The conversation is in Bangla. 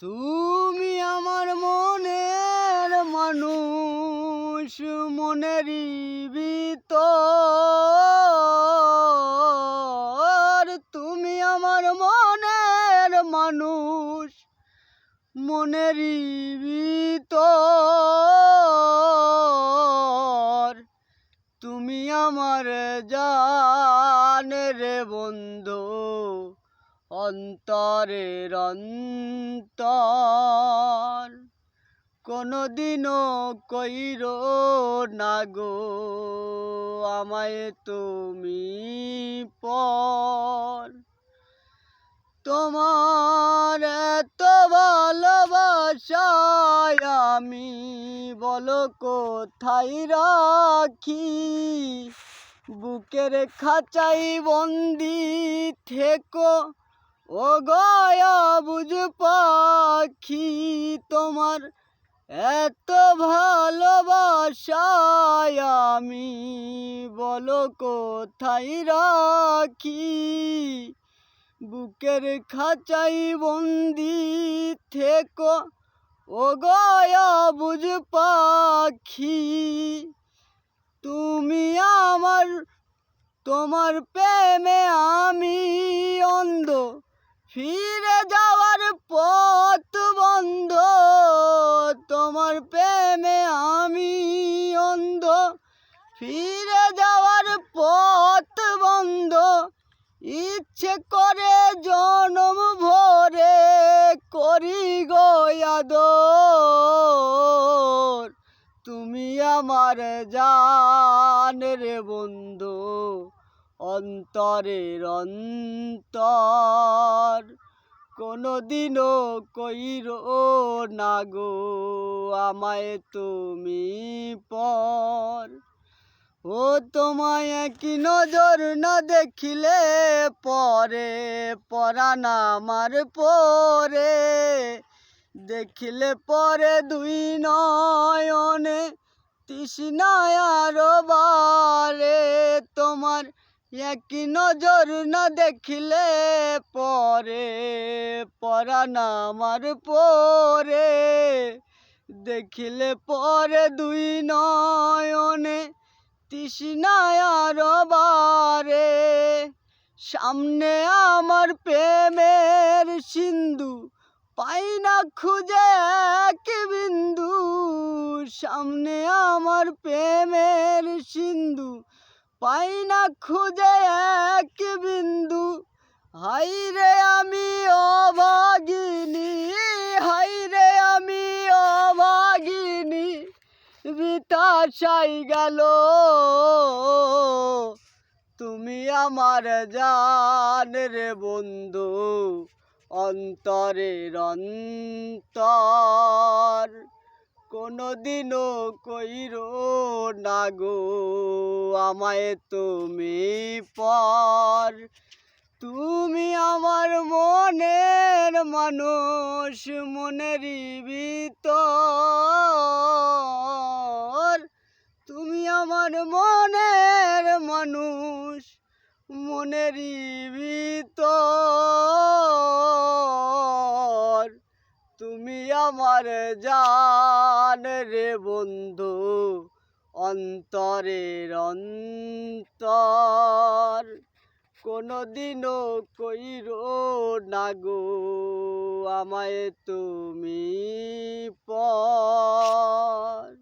তুমি আমার মনের মানুষ, মনেরই ভিতর। তুমি আমার মনের মানুষ, মনেরই ভিতর। তুমি আমার জান রে বন্ধু অন্তরের অন্তর। কোনোদিনও কইর না গো, আমায় তুমি পর। তোমার এত ভালোবাসায় আমি বলো কোথায় রাখি? বুকের খাঁচাই বন্দি থেকো ও গয়া বুঝ পাখি, তোমার এত ভালোবাসায় আমি বলো কোথায় রাখি? বুকের খাঁচাই বন্দি থেকো। ও গয়া বুঝ পাখি, তুমি আমার, তোমার প্রেমে আমি অন্ধ। ফিরে যাওয়ার পথ বন্ধ, তোমার প্রেমে আমি অন্ধ। ফিরে যাওয়ার পথ বন্ধ, ইচ্ছে করে জনম ভরে করি গয়াদর তুমি আমার জান রে বন্ধু। অন্তরের অন্তর। কোনোদিনও কইর না গো, আমায় তুমি পর। ও তোমায় কি নজর না দেখিলে পরে, পরাণ আমার পরে। দেখিলে পরে দুই নয়নে, তৃষ্ণায় আরও বারে। তোমার একই নজর না দেখিলে পরে, পরাণ আমার পরে। দেখিলে পরে দুই নয়নে তৃষ্ণায় বারে সামনে আমার প্রেমের সিন্ধু পাই না খুঁজে এক বিন্দু। সামনে আমার প্রেমের সিন্ধু পাই না খুঁজে এক বিন্দু। হাই রে আমি অভাগিনী, হাই রে আমি অভাগিনী বিতাশাই গেল। তুমি আমার জান রে বন্ধু, অন্তরের অন্তর। কোনোদিনও কইর না গো, আমায় তুমি পর। তুমি আমার মনের মানুষ, মনেরই ভিতর। তুমি আমার মনের মানুষ, মনেরই ভিতর। আমার জান রে বন্ধু, অন্তরের অন্তর। কোনো দিনও কই কইর না গো, আমায় তুমি পর।